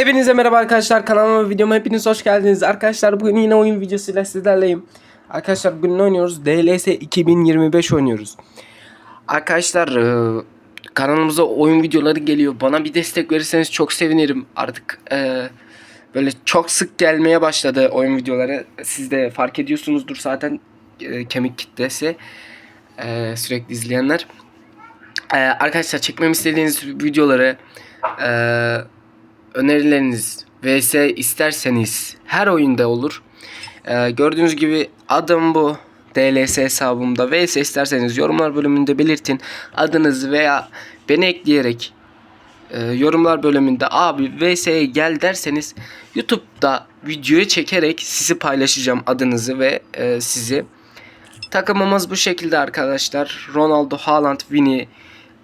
Hepinize merhaba arkadaşlar kanalıma videoma hepiniz hoş geldiniz. Arkadaşlar bugün yine oyun videosuyla sizlerleyim. Arkadaşlar bugün ne oynuyoruz? DLS 2025 oynuyoruz. Arkadaşlar e, kanalımıza oyun videoları geliyor. Bana bir destek verirseniz çok sevinirim. Artık e, Böyle çok sık gelmeye başladı oyun videoları. Siz de fark ediyorsunuzdur zaten e, kemik kitlesi sürekli izleyenler. Arkadaşlar çekmemi istediğiniz videoları e, önerileriniz vs isterseniz her oyunda olur. Ee, gördüğünüz gibi adım bu. DLS hesabımda vs isterseniz yorumlar bölümünde belirtin. Adınızı veya beni ekleyerek e, yorumlar bölümünde abi vs'ye gel derseniz YouTube'da videoyu çekerek sizi paylaşacağım adınızı ve e, sizi. Takımımız bu şekilde arkadaşlar. Ronaldo, Haaland, Vini,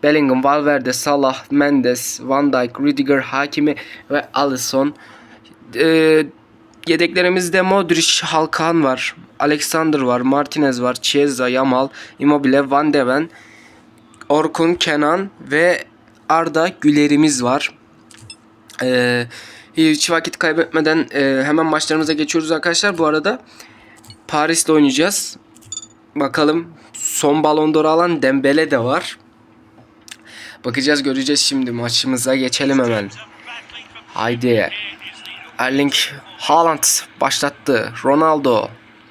Bellingham, Valverde, Salah, Mendes, Van Dijk, Rüdiger, Hakimi ve Alisson. Ee, yedeklerimizde Modric, Halkan var. Alexander var, Martinez var, Chiesa, Yamal, Immobile, Van de Ven, Orkun, Kenan ve Arda Güler'imiz var. Ee, hiç vakit kaybetmeden e, hemen maçlarımıza geçiyoruz arkadaşlar. Bu arada Paris'te oynayacağız. Bakalım son Ballon d'Or alan Dembele de var. Bakacağız göreceğiz şimdi maçımıza geçelim hemen. Haydi. Erling Haaland başlattı. Ronaldo.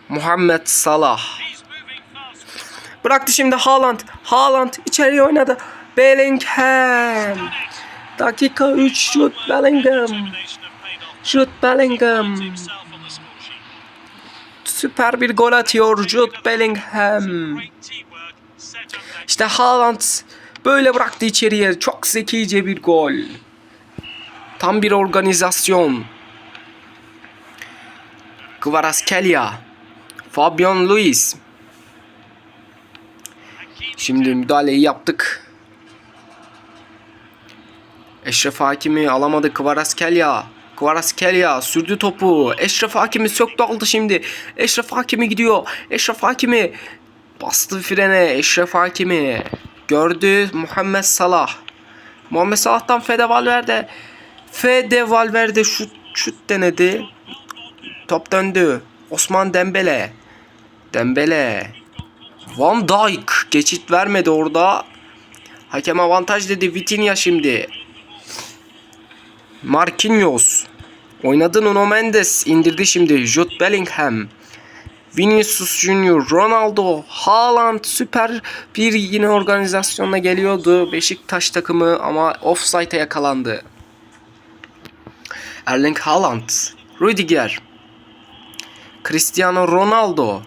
Muhammed Salah. Bıraktı şimdi Haaland. Haaland içeriye oynadı. Bellingham. Dakika 3 şut Bellingham. Şut Bellingham. Süper bir gol atıyor Jude Bellingham. İşte Haaland böyle bıraktı içeriye. Çok zekice bir gol. Tam bir organizasyon. Kvaratskhelia. Fabian Luiz. Şimdi müdahaleyi yaptık. Eşref Hakimi alamadı Kvaratskhelia. Kvaratskhelia sürdü topu. Eşref Hakimi söktü aldı şimdi. Eşref Hakimi gidiyor. Eşref Hakimi bastı frene. Eşref Hakimi gördü Muhammed Salah. Muhammed Salah'tan Fede Valverde. Fede Valverde şut şut denedi. Top döndü. Osman Dembele. Dembele. Van Dijk geçit vermedi orada. Hakem avantaj dedi Vitinha şimdi. Marquinhos. Oynadı Nuno Mendes. indirdi şimdi. Jude Bellingham. Vinicius Junior, Ronaldo, Haaland süper bir yine organizasyonla geliyordu. Beşiktaş takımı ama offside'e yakalandı. Erling Haaland, Rüdiger, Cristiano Ronaldo,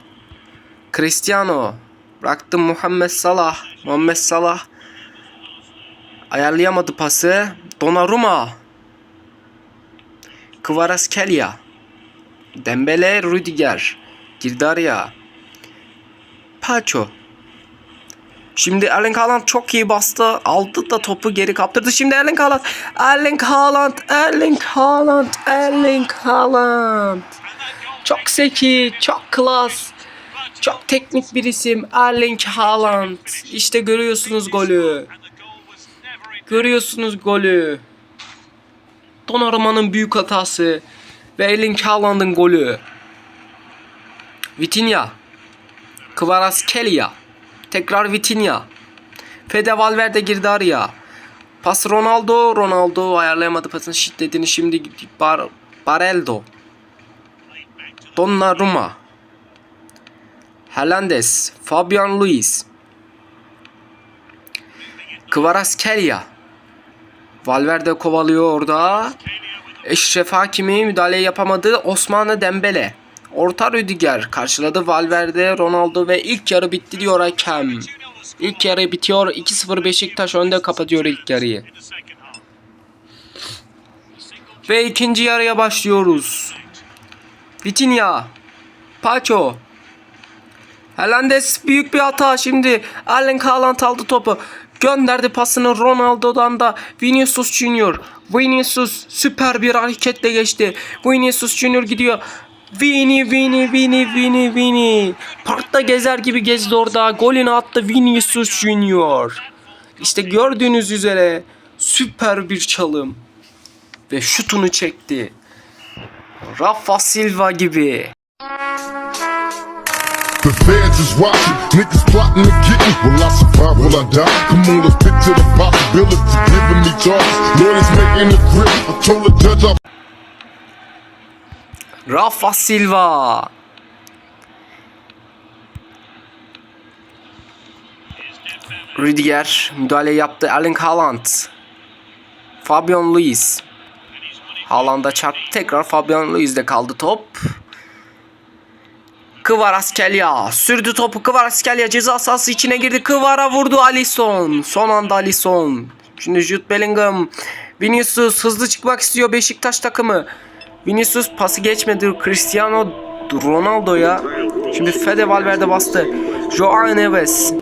Cristiano, bıraktı Muhammed Salah, Muhammed Salah ayarlayamadı pası. Donnarumma, Kvaratskhelia, Dembele, Rüdiger, girdi araya. Pacho. Şimdi Erling Haaland çok iyi bastı. Aldı da topu geri kaptırdı. Şimdi Erling Haaland. Erling Haaland. Erling Haaland. Erling Haaland. Çok zeki. Çok klas. Çok teknik bir isim. Erling Haaland. İşte görüyorsunuz golü. Görüyorsunuz golü. Donnarumma'nın büyük hatası. Ve Erling Haaland'ın golü. Vitinha. Kvaratskhelia. Tekrar Vitinha. Fede Valverde girdi araya. Pas Ronaldo. Ronaldo ayarlayamadı pasın şiddetini. Şimdi Bar Bareldo. Donnarumma. Hernandez. Fabian Luiz. Kvaratskhelia. Valverde kovalıyor orada. Eşref Hakimi müdahale yapamadı. Osmanlı Dembele. Orta Rüdiger karşıladı Valverde, Ronaldo ve ilk yarı bitti diyor hakem. İlk yarı bitiyor. 2-0 Beşiktaş önde kapatıyor ilk yarıyı. Ve ikinci yarıya başlıyoruz. Vitinha, Pacho, Hernandez büyük bir hata şimdi. Erling Haaland aldı topu. Gönderdi pasını Ronaldo'dan da Vinicius Junior. Vinicius süper bir hareketle geçti. Vinicius Junior gidiyor. Vini Vini Vini Vini Vini. Parkta gezer gibi gezdi orada. Golünü attı Vinicius Junior. İşte gördüğünüz üzere süper bir çalım. ve şutunu çekti. Rafa Silva gibi. The feds is watching, niggas plotting to get me. Will I survive? Will I die? Come on, let's picture the possibility. Giving me charges, lawyers making a grip. I told the judge I Rafa Silva. Rüdiger müdahale yaptı. Erling Haaland. Fabian Luiz. Haaland'a çarptı. Tekrar Fabian Luiz'de kaldı top. Kvaratskhelia sürdü topu Kvaratskhelia ceza sahası içine girdi. Kvara vurdu Alisson. Son anda Alisson. Şimdi Jude Bellingham. Vinicius hızlı çıkmak istiyor Beşiktaş takımı. Vinicius pası geçmedi Cristiano Ronaldo'ya. Şimdi Fede Valverde bastı. Joao Neves.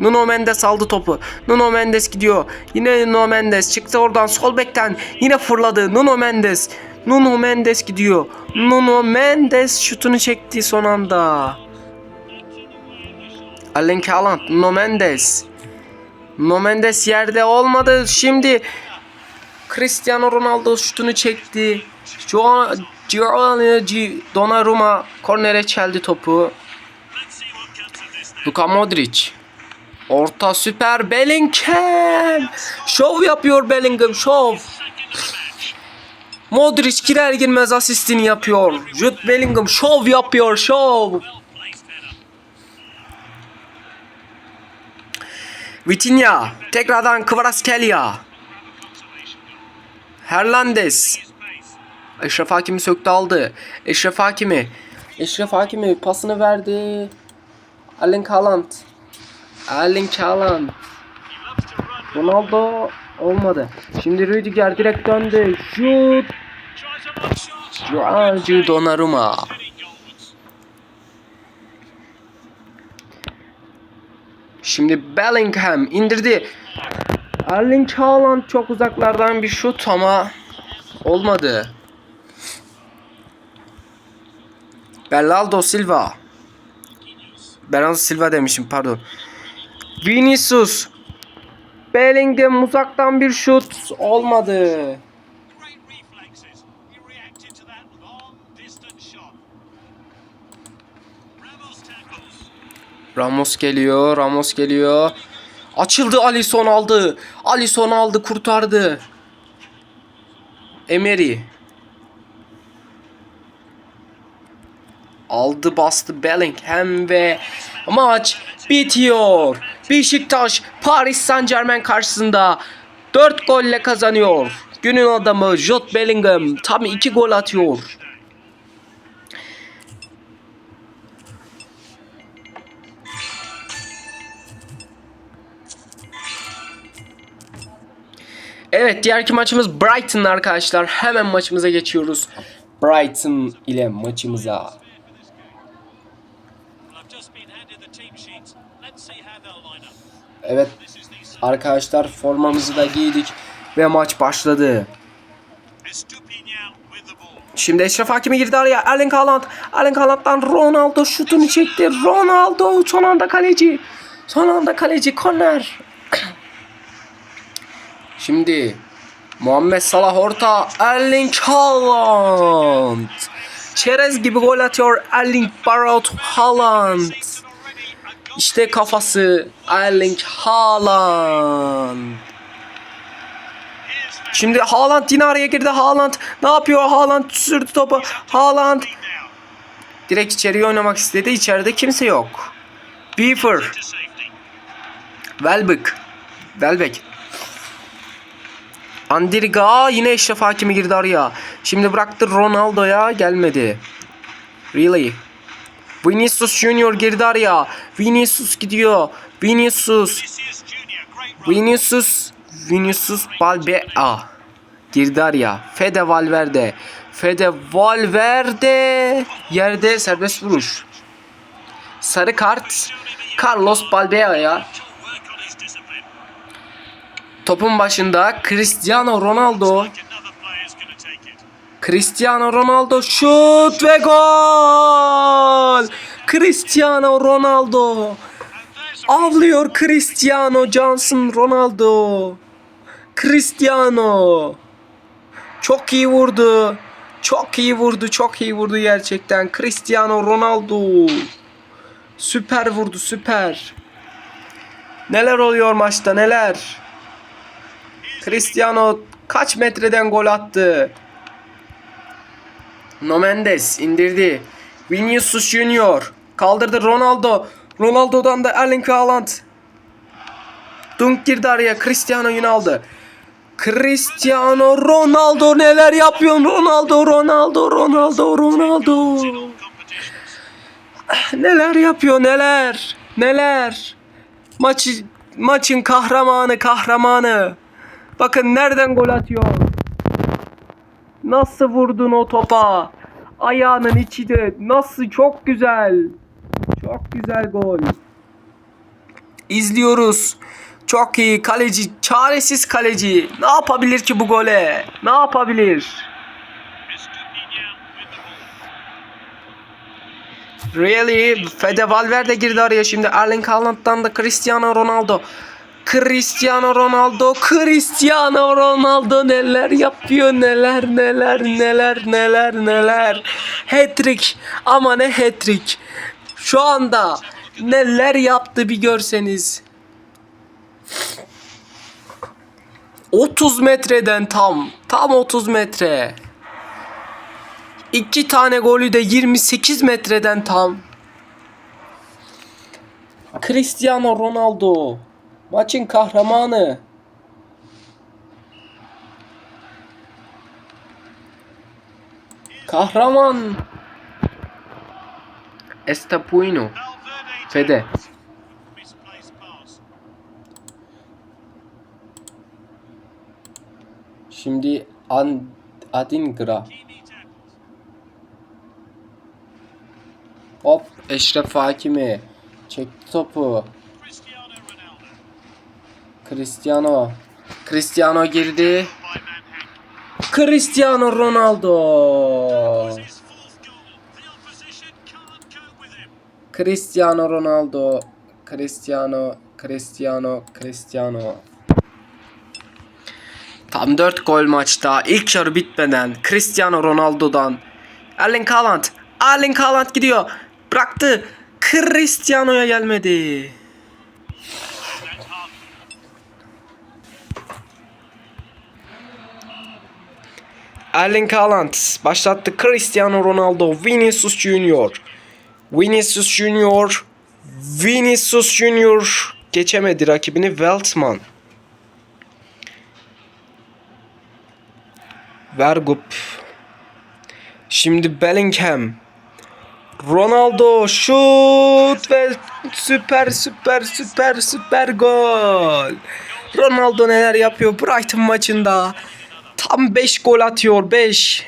Nuno Mendes aldı topu. Nuno Mendes gidiyor. Yine Nuno Mendes çıktı oradan sol bekten. Yine fırladı. Nuno Mendes. Nuno Mendes gidiyor. Nuno Mendes şutunu çekti son anda. Erling Haaland. Nuno Mendes. Nuno Mendes yerde olmadı. Şimdi Cristiano Ronaldo şutunu çekti. Gianluigi Donnarumma kornere çeldi topu. Luka Modric. Orta süper Bellingham. Şov yapıyor Bellingham şov. Modric girer girmez asistini yapıyor. Jude Bellingham şov yapıyor şov. Vitinha tekrardan Kvaratskhelia. Hernandez. Eşref Hakimi söktü aldı. Eşref Hakimi. Eşref Hakimi pasını verdi. Erling Haaland. Erling Haaland. Ronaldo olmadı. Şimdi Rüdiger direkt döndü. Şut. Joao Donnarumma. Şimdi Bellingham indirdi. Erling Haaland çok uzaklardan bir şut ama olmadı. Bernardo Silva. Bernardo Silva demişim pardon. Vinicius. Bellingham uzaktan bir şut olmadı. Ramos geliyor, Ramos geliyor. Açıldı Alisson aldı. Alisson aldı, kurtardı. Emery. Aldı bastı Bellingham ve maç bitiyor. Beşiktaş Paris Saint Germain karşısında 4 golle kazanıyor. Günün adamı Jude Bellingham tam 2 gol atıyor. Evet diğerki maçımız Brighton arkadaşlar. Hemen maçımıza geçiyoruz. Brighton ile maçımıza. Evet arkadaşlar formamızı da giydik ve maç başladı. Şimdi Eşref Hakimi girdi araya. Erling Haaland. Erling Haaland'dan Ronaldo şutunu çekti. Ronaldo son anda kaleci. Son anda kaleci korner. Şimdi Muhammed Salah orta. Erling Haaland. Çerez gibi gol atıyor Erling Barot Haaland. İşte kafası Erling Haaland. Şimdi Haaland yine araya girdi. Haaland ne yapıyor? Haaland sürdü topu. Haaland direkt içeriye oynamak istedi. İçeride kimse yok. Beaver. Welbeck, Welbeck. Andirga yine Eşref Hakimi girdi araya. Şimdi bıraktı Ronaldo'ya gelmedi. Really. Vinicius Junior girdi araya. Vinicius gidiyor. Vinicius. Vinicius. Vinicius Balbea girdi araya. Fede Valverde. Fede Valverde yerde serbest vuruş. Sarı kart Carlos Balbea'ya. Topun başında Cristiano Ronaldo. Cristiano Ronaldo şut ve gol. Cristiano Ronaldo. Avlıyor Cristiano Johnson Ronaldo. Cristiano. Çok iyi vurdu. Çok iyi vurdu. Çok iyi vurdu gerçekten. Cristiano Ronaldo. Süper vurdu. Süper. Neler oluyor maçta neler? Cristiano kaç metreden gol attı? No Mendes indirdi. Vinicius Junior kaldırdı Ronaldo. Ronaldo'dan da Erling Haaland. Dunk girdi araya. Cristiano yine aldı. Cristiano Ronaldo neler yapıyorsun Ronaldo Ronaldo Ronaldo Ronaldo neler yapıyor neler neler maçı maçın kahramanı kahramanı bakın nereden gol atıyor nasıl vurdun o topa ayağının içi de nasıl çok güzel çok güzel gol İzliyoruz. Çok iyi kaleci, çaresiz kaleci. Ne yapabilir ki bu gole? Ne yapabilir? Really? Fede Valverde girdi araya şimdi. Erling Haaland'dan da Cristiano Ronaldo. Cristiano Ronaldo, Cristiano Ronaldo neler yapıyor neler neler neler neler neler. Hat-trick ama ne hat-trick. Şu anda neler yaptı bir görseniz. 30 metreden tam. Tam 30 metre. İki tane golü de 28 metreden tam. Cristiano Ronaldo. Maçın kahramanı. Kahraman. Estapuino. Fede. Şimdi An Adingra. Hop Eşref Hakimi. Çekti topu. Cristiano. Cristiano. Girdi. Cristiano Ronaldo. Cristiano Ronaldo. Cristiano. Cristiano. Cristiano. Tam 4 gol maçta. İlk yarı bitmeden Cristiano Ronaldo'dan. Erling Haaland. Erling Haaland gidiyor. Bıraktı. Cristiano'ya gelmedi. Erling Haaland başlattı. Cristiano Ronaldo, Vinicius Junior. Vinicius Junior, Vinicius Junior geçemedi rakibini Weltman. Vergup. Şimdi Bellingham. Ronaldo şut ve süper süper süper süper gol. Ronaldo neler yapıyor Brighton maçında. Tam 5 gol atıyor 5.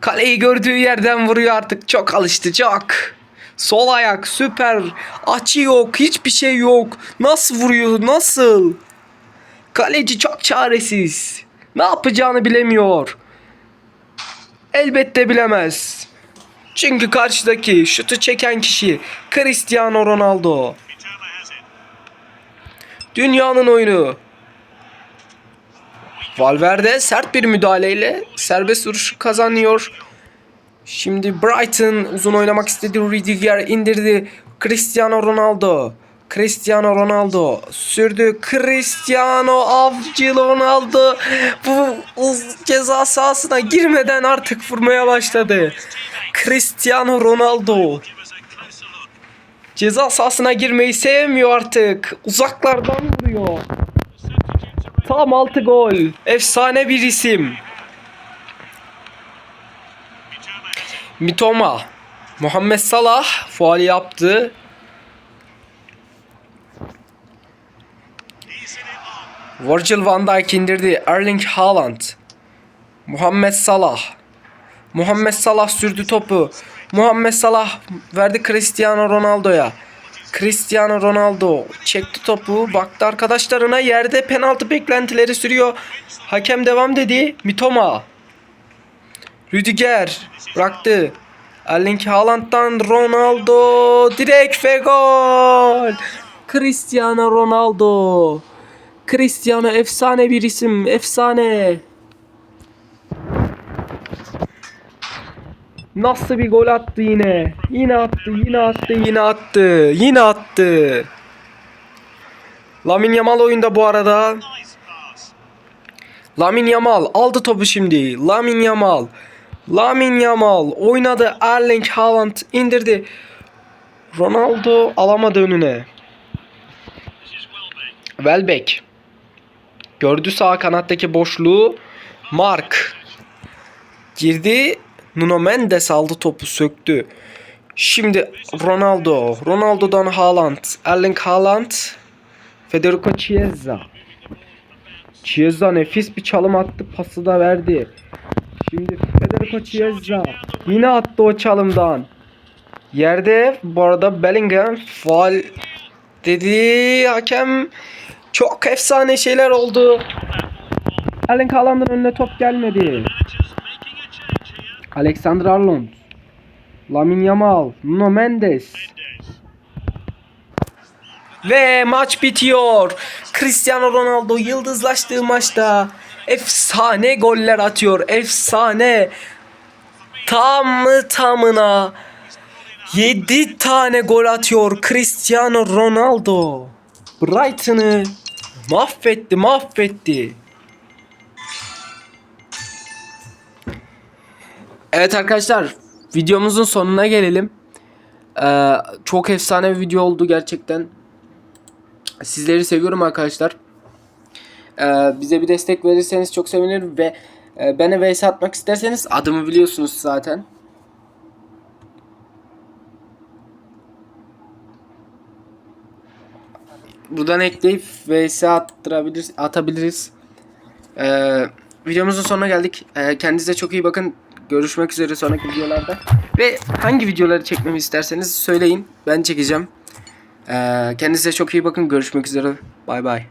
Kaleyi gördüğü yerden vuruyor artık. Çok alıştı çok. Sol ayak süper. Açı yok. Hiçbir şey yok. Nasıl vuruyor? Nasıl? Kaleci çok çaresiz. Ne yapacağını bilemiyor. Elbette bilemez. Çünkü karşıdaki şutu çeken kişi Cristiano Ronaldo. Dünyanın oyunu. Valverde sert bir müdahaleyle serbest vuruşu kazanıyor. Şimdi Brighton uzun oynamak istedi. Rüdiger indirdi. Cristiano Ronaldo. Cristiano Ronaldo sürdü. Cristiano Avcı Ronaldo bu ceza sahasına girmeden artık vurmaya başladı. Cristiano Ronaldo ceza sahasına girmeyi sevmiyor artık. Uzaklardan vuruyor. Tam 6 gol. Efsane bir isim. Mitoma. Muhammed Salah faal yaptı. Virgil van Dijk indirdi. Erling Haaland. Muhammed Salah. Muhammed Salah sürdü topu. Muhammed Salah verdi Cristiano Ronaldo'ya. Cristiano Ronaldo çekti topu. Baktı arkadaşlarına yerde penaltı beklentileri sürüyor. Hakem devam dedi. Mitoma. Rüdiger bıraktı. Erling Haaland'dan Ronaldo direkt ve gol. Cristiano Ronaldo. Cristiano efsane bir isim. Efsane. Nasıl bir gol attı yine. Yine attı, yine attı, yine attı. Yine attı. Lamine Yamal oyunda bu arada. Lamine Yamal aldı topu şimdi. Lamine Yamal. Lamine Yamal oynadı. Erling Haaland indirdi. Ronaldo alamadı önüne. Welbeck. Gördü sağ kanattaki boşluğu. Mark. Girdi. Nuno Mendes aldı topu söktü. Şimdi Ronaldo. Ronaldo'dan Haaland. Erling Haaland. Federico Chiesa. Chiesa nefis bir çalım attı. Pası da verdi. Şimdi Federico Chiesa. Yine attı o çalımdan. Yerde bu arada Bellingham faal dedi hakem. Çok efsane şeyler oldu. Erling Haaland'ın önüne top gelmedi. Alexander Arnold. Lamine Yamal. Nuno. Mendes. Ve maç bitiyor. Cristiano Ronaldo yıldızlaştığı maçta efsane goller atıyor. Efsane. Tamı tamına 7 tane gol atıyor Cristiano Ronaldo. Brighton'ı mahvetti, mahvetti. Evet arkadaşlar, videomuzun sonuna gelelim. Ee, çok efsane bir video oldu gerçekten. Sizleri seviyorum arkadaşlar. Ee, bize bir destek verirseniz çok sevinirim ve e, bana vs atmak isterseniz adımı biliyorsunuz zaten. Buradan ekleyip vs attırabiliriz, atabiliriz. Ee, videomuzun sonuna geldik. Ee, kendinize çok iyi bakın. Görüşmek üzere sonraki videolarda. Ve hangi videoları çekmemi isterseniz söyleyin. Ben çekeceğim. Ee, kendinize çok iyi bakın. Görüşmek üzere. Bay bay.